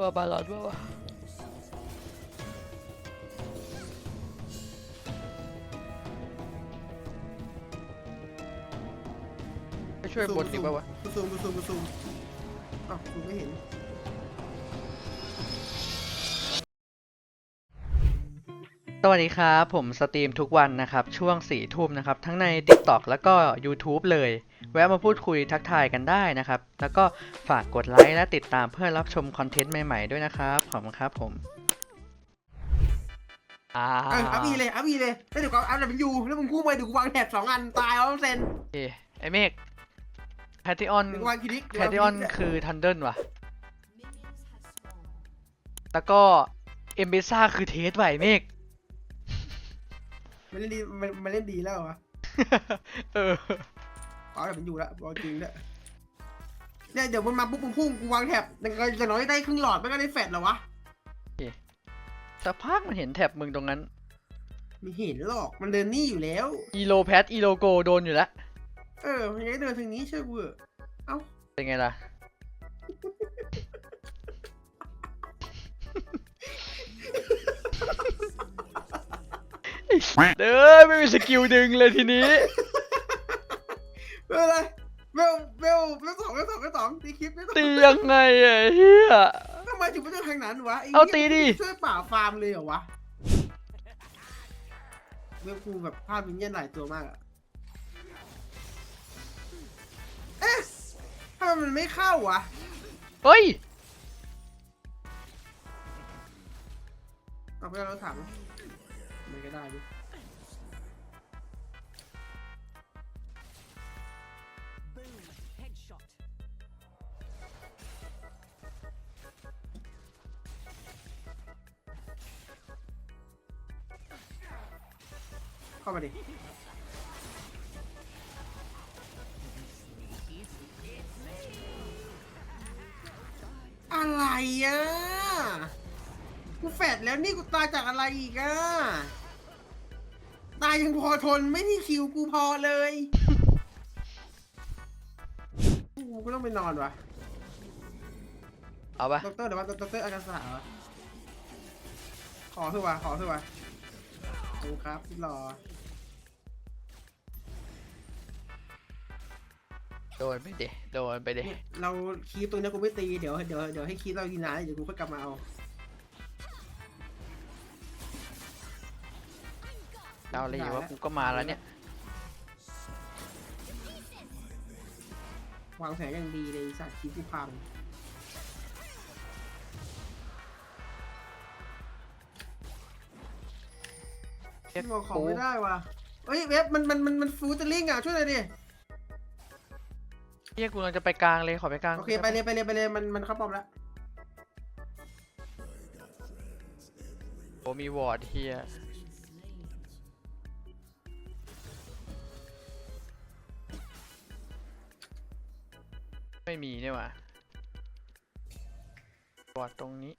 ว่าบาลอนว่าวะไปช่วยบนดีป่าวะกูซูมกูซูมกูซูมอ้าวกูไม่เห็น สวัสดีครับ ผมสตรีมทุกวันนะครับ ช่วง4ี่ทุ่มนะครับ ทั้งใน TikTok แล้วก็ YouTube เลย แวะมาพูดคุยทักทายกันได้นะครับ แล้วก็ฝากกดไลค์และติดตามเพื่อรับชมคอนเทนต์ใหม่ๆด้วยนะครับขอบคุณครับผมอ่าเอออัพอีเลยอัพอีเลยแล้วเดี๋ยวก็อัพแต่เป็นยูแล้วมึงคู่ไปเดี๋ยวกูวางแถบสองอันตายเอาเซนโอเคไอเมฆแพทิออนเดี๋ยวกูวางคิดิกแพทิออนคือทันเดิลว่ะ แล้วก็เอมเบซ่าคือเทสว่ะไอเมฆ มันเล่นดีมันมันเล่นดีแล้วเหรอวะ เออ เอาแต่เป็นยูแล้วเอาจริงด้วยเนี่ยเดี๋ยวมันมาปุ๊บมึงพุ่งกูวางแถบอย่างน้อยอย่างน้อยได้ครึ่งหลอดไม่ก็ได้แฟดเหรอวะสักพักมันเห็นแท็บมึงตรงนั้น ไม่เห็นหรอกมันเดินนี่อยู่แล้ว อีโลแพทอีโลโกโดนอยู่แล้ว เออมันยังไงเดินทางนี้เชื่อกูเหอะเอ้า เป็นไงล่ะ เด้อไม่มีสกิลดึงเลยทีนี้ ไม่เป็นไรเวลเวลเวลสองเวลสองเวลสองตีคลิปไม่ต้องตียังไงอะเฮียทำไมถึงไม่ต้องทางนั้นวะไหี้ยเอาตีดิ ช่วยป่าบฟาร์มเลยเหรอวะเวลกูแบบภาพมินเนี่ยนหลายตัวมากอะเอ๊ะทำไมมันไม่เข้าวะเฮ้ย เอาไปแล้วเราถามมันก็ได้ดิ เข้ามาดิ อะไรอะ กูแฟดแล้วนี่กูตายจากอะไรอีกอะ ตายยังพอทนไม่ที่คิวกูพอเลย กูก็ต้องไปนอนวะเอาปะดอกเตอร์เดี๋ยวว่าดอกเตอร์อาการสาวะขอเถอะวะขอเถอะวะขอบคุณครับที่รอโดนไปเดโดนไปเดเนี่ยเราคีบตรงเนี้ยกูไม่ตีเดี๋ยวเดี๋ยวเดี๋ยวให้คีบเรากินน้ำเดี๋ยวกูค่อยกลับมาเอาเอาเลยว่ากูก็มาแล้วเนี่ย วางแผนอย่างดีเลยไอ้สัตว์คีบกูพังบอกของไม่ได้ว่ะเฮ้ยเว็บมันมันมันมันฟูจะลิงก์อะช่วยหน่อยดิเฮียกูกำลังจะไปกลางเลยขอไปกลางโอเคไปเลยไปเลยไปเลยมันมันเข้าปอมแล้วโอ้มีวอร์ดเฮีย ไม่มีเนี่ยว่ะวอร์ดตรงนี้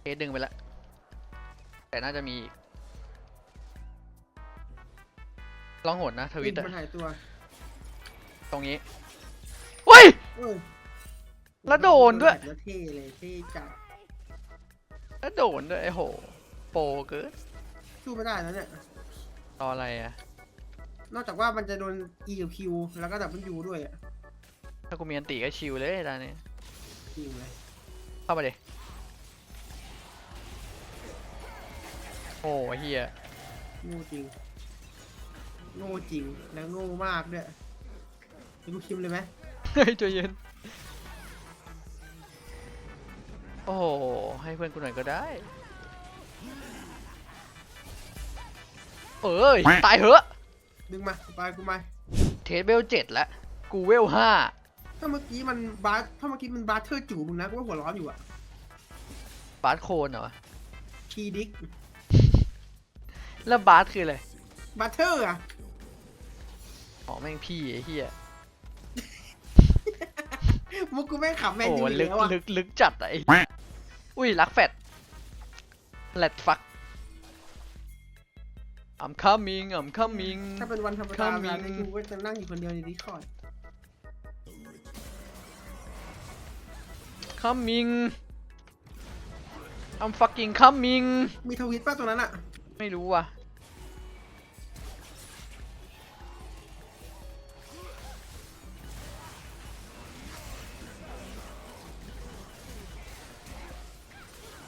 เคสดึงไปแล้วแต่น่าจะมีอีกลองโหดนะทวิตลิงอะก์มันหายตัว ตรงนี้เฮ้ย เอ้ย แล้วโดนด้วย แล้วเท่เลยเท่จัดแล้วโดนด้วยไอ้โห โปรเกินสู้ไม่ได้แล้วเนี่ย รออะไรอะนอกจากว่ามันจะโดน E กับ Q แล้วก็ดับเบิลยูด้วยอะถ้ากูมีอันติก็ชิวเลยตอนนี้จริงเลยเข้ามาดิโอ้เฮียโง่จริง โง่จริง แล้วโง่มากด้วยให้กูคิมเลยไหมเฮ้ยใจเย็น โอ้โห ให้เพื่อนกูหน่อยก็ได้ เอ้ย ตายเหอะ ดึงมาไปกูมาเทสเวลเจ็ดแล้ว กูเวลห้า ถ้าเมื่อกี้มันบาสถ้าเมื่อกี้มันบาสเทอร์จู่มึงนะกูว่าหัวร้อนอยู่อะบาสโคนเหรอ คีดิกแล้วบาสคืออะไร บาสเทอร์อะอ๋อแม่งพี่ไอ้เหี้ย มุกกูแม่งขับแมนโอ้ยูอลึยู่กแล้วอะลึกลึกจัดอะไอ้อุ้ยรักแฟดแลดฟัก I'm coming I'm coming ถ้าเป็นวันธรรมดา Coming เวลาในกูก็จะนั่งอยู่คนเดียวในดิสคอร์ด coming I'm fucking coming มีทวิตป่ะตรงนั้นอะไม่รู้ว่ะ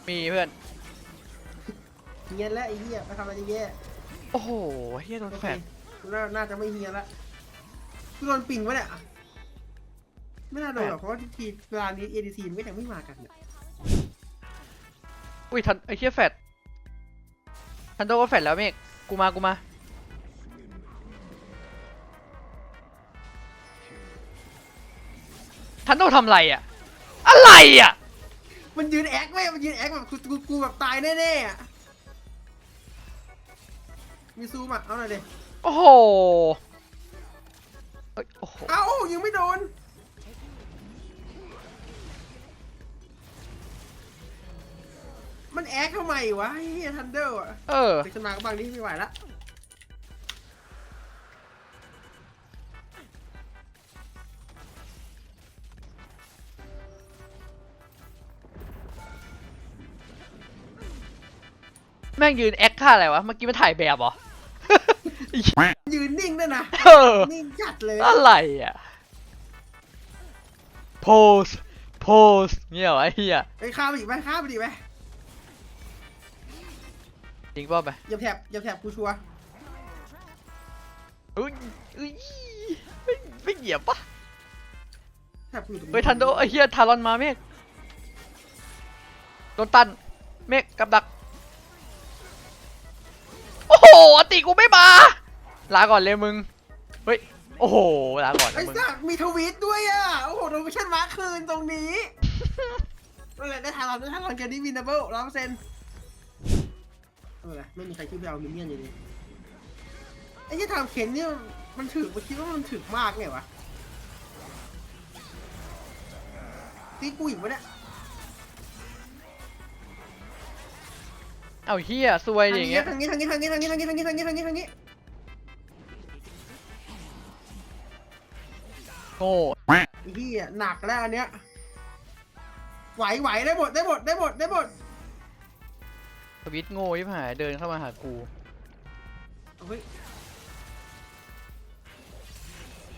มีเพื่อน เฮียแล้วไอ้เหี้ยไปทำอะไรจะแย่โอ้โหเฮียโดนโอแฟเคดกูน่าน่าจะไม่เฮียละกูโดนปิงวะเนี่ยไม่น่าโดนหรอกเพราะว่าทุกทีเวลานี้ ADC มันก็ยังไม่มากันเนี่ยอุ้ยทันไอ้เฮียแฟดทันโดก็แฟดแล้วเมกกูมากูมาทันโดทำอะไรอะ อะไรอะ มันยืนแอคเว้ยมันยืนแอคแบบกูกูกูแบบตายแน่ๆอะมีซูมอะ เอาหน่อยดิ โอ้โหเอ้ยโอ้โห เอ้ายังไม่โดน มันแอคทำไมวะไอ้เฮียทันเดอร์อะเออ เด็กขึ้นมาก็บางนี้ไม่ไหวละ แม่งยืนแอคค่าอะไรวะ เมื่อกี้มันถ่ายแบบเหรอไอ้เหี้ยยืนนิ่งด้วยนะ เออ นิ่งจัดเลย อะไรอะ โพส โพสเงี้ยเหรอไอ้เหี้ยไปข้ามไปอีกไหมข้ามไปอีกไหมจริงป่ะไปอย่าแถบอย่าแถบกูชัวร์อุ้ยอุ้ยไม่ไม่เหยียบปะแถบกูอยู่ตรงเฮ้ยทันโดไอ้เหี้ยทารอนมาเมกโดนตัน เมกกับดักโอ้โหอติกูไม่มาลาก่อนเลยมึงเฮ้ยโอ้โหลาก่อนนะไอ้มึงสักมีทวีตด้วยอะ โอ้โหโดนชั่นมาร์คคืนตรงนี้นั่นแหละได้ทางเราได้ทางเราเกมนี้วินเนเบิลร้อยเปอร์เซ็นต์ไม่เป็นไรไม่มีใครคิดไปเอามินเนี่ยนอยู่ดีไอ้ที่ทำเข็นเนี่ยมันถึกมันคิดว่ามันถึกมากไงวะตีกูอีกวะเนี่ย เอาเหี้ยซวยดิอย่างเงี้ยทางนี้ทางนี้ทางนี้ทางนี้ทางนี้ทางนี้ทางนี้ทางนี้ทางนี้โง่ไอ้ที่หนักแล้วอันเนี้ยไหวไหวได้หมดได้หมดได้หมดได้หมดสวิตช์โง่ยิบหายเดินเข้ามาหากูเฮ้ย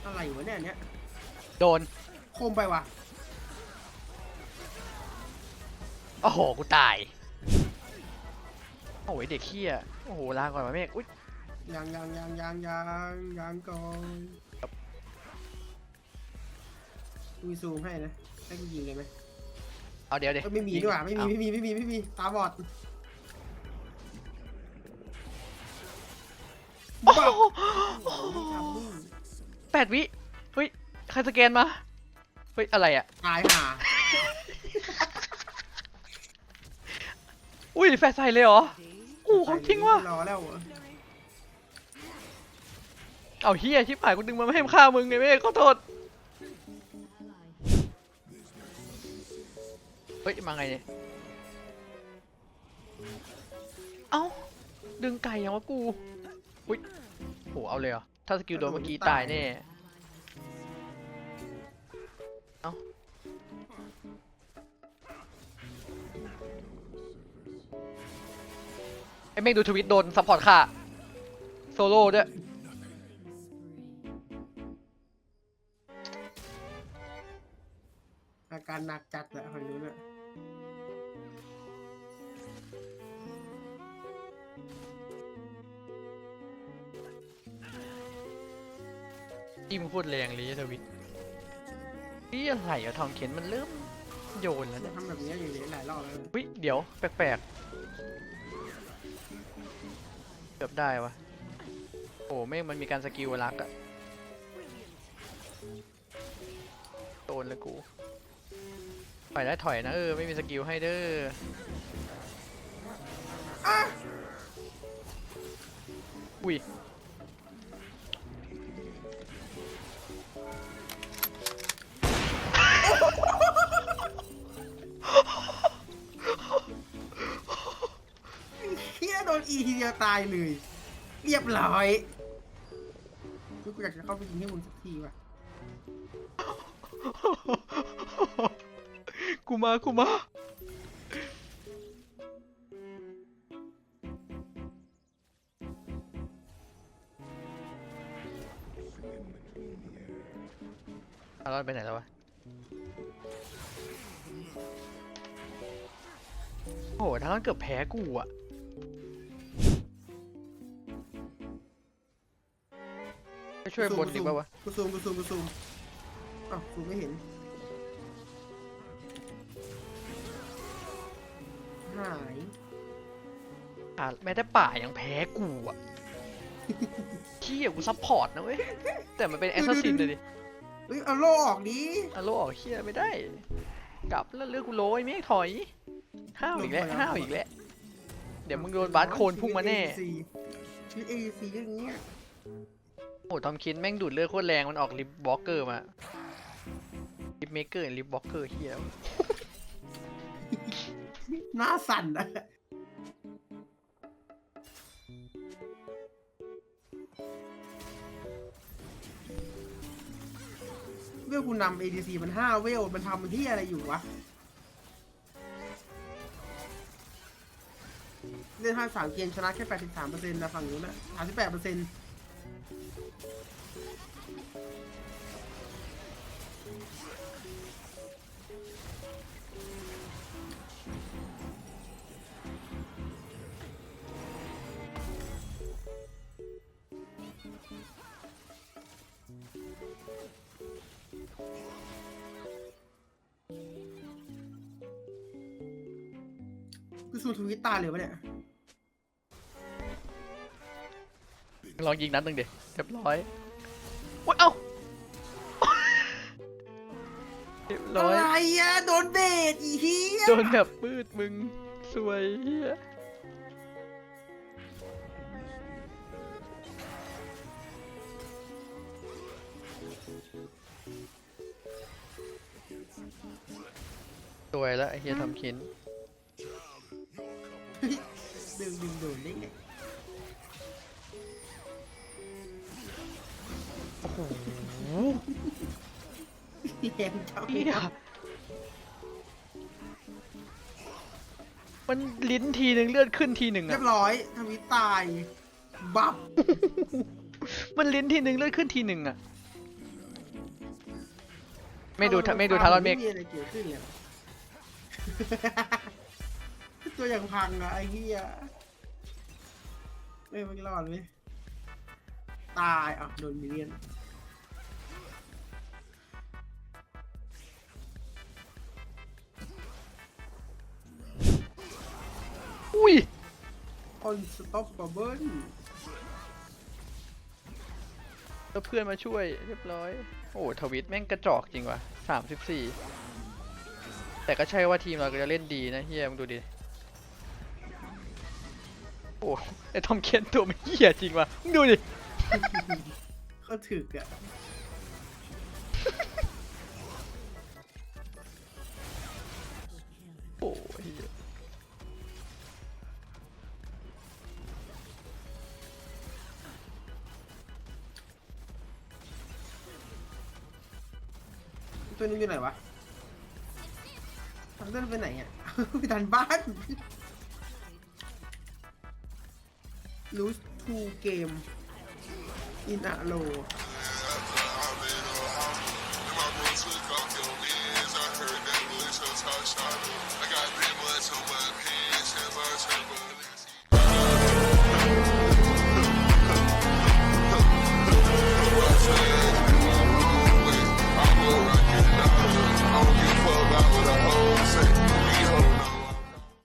อะไรวะเนี่ยอันเนี้ยโดนคมไปว่ะโอ้โหกูตาย โอ้ยเด็กเขี้ยโอ้โหลาก่อนมาเมกอุ้ยยังยังยังยังยังยังก่อนมีซูมให้นะ ให้กูยิงเลยไหมเอาเดี๋ยวเดี๋ยวเอ้ยไม่มีด้วยว่ะไม่มีไม่มีไม่มีไม่มีตาบอดโอ้บักโหโอ้โหทำนี่แปดวิเฮ้ยใครสแกนมาเฮ้ยอะไรอะตายห่าอุ้ยแฟร์ใส่เลยเหรอ โอ้โหของจริงว่ะรอแล้วเหรอเอาเฮียชิบหายกูดึงมาไม่ให้ฆ่ามึงไงเมฆขอโทษเฮ้ยมาไงเนี่ยเอ้าดึงไก่ยังวะกูอุ้ยโหเอาเลยเหรอถ้าสกิลโดนเมื่อกี้ตายแน่ ไอ้เมฆดูทวิตโดนซัพพอร์ตค่ะ โซโล่ด้วยอาการหนักจัดแหละคนนู้นอะที่มึงพูดแรงเลยทวิตนี่อะไรอะทองเข็นมันเริ่มโยนแล้วเนี่ยทำแบบนี้อยู่หลายรอบแล้วนะวิเดี๋ยว แปลกๆ เกือบได้วะโอ้ไม่งมันมีการสกิลรักอะโดนเลยกูถอยได้ถอยนะเออ ไม่มีสกิลให้เด้ออะอุ้ย อีทีเดียวตายเลย เรียบร้อยกูอยากจะเข้าไปยิงให้มึงสักทีว่ะกูมากูมาอารอนไปไหนแล้ววะ โอ้โหทางนั้นเกือบแพ้กูอะ ช่วยบนดีป่าวะกูซูมกูซูมกูซูมอ้าวซูมไม่เห็นหายอะแม้แต่ป่ายังแพ้กูอะขี้ยกูซัพพอร์ตนะเว้ย แต่มันเป็นแอสซัสซินเลยดิเฮ้ยเอาโล่ออกดิอะโลออกเฮียไม่ได้ กลับแล้วเลือกกูโรยเมฆถอย ห้าวอีกแล้วห้าวอีกแล้วเดี๋ยวมึงโดนบาสโคนพุ่งมาแน่ชีวิต AEC ชีวิต AEC ก็อย่างเงี้ย โอ้ทอมคินแม่งดูดเลือดโคตรแรงมันออกลิฟบล็อกเกอร์มาลิฟเมเกอร์ลิฟบล็อกเกอร์เฮียหน้าสั่นอะเวลกูนำ ADC มันห้าเวล มันทำมันที่อะไรอยู่วะ เล่นห้าสามเกมชนะแค่แปดสิบสามเปอร์เซ็นต์นะฝั่งนู้นนะสามสิบแปดเปอร์เซ็นต์ กูสู้ทวิตตาเลยวะเนี่ยลองยิงนัดหนึ่งเดี๋ยวเรียบร้อยโอ้ยเอ้าเรียบร้อะอยไรอะโดนเบดอีเหี้ยโดนแบบมืดมึงสวยเฮียสวยแล้วไอ้เฮียทำคิน ดึงดึงโดนได้ไงโอ้โหแยงเจ้าเฮียมันลิ้นทีหนึ่งเลือดขึ้นทีหนึ่งเรียอะบร้อยทวิตตาย บับมันลิ้นทีหนึ่งเลือดขึ้นทีหนึ่งอะไม่ดูทะไม่ดูทารอนเมก ไมีอะไรเกิดขึ้นเลย ตัวอย่างพังอะไอ้เหี้ย ไม่ไม่รอดเลยตายอะโดนมิเลียนอุ้ยออนสต็อปบับเบิ้ลแล้วเพื่อนมาช่วยเรียบร้อย โอ้ทวิตแม่งกระจอกจริงว่ะสามสิบสี่แต่ก็ใช่ว่าทีมเราก็จะเล่นดีนะเฮียมึงดูดิ โอ้ไอทอมเคนตัวมันเฮียจริงว่ะมึงดูดิ ก็ถึกอะโอ้เฮียตัวนึงอยู่ไหนวะทางเดินไปไหนอะ ไปดันบ้าน lose two game in a row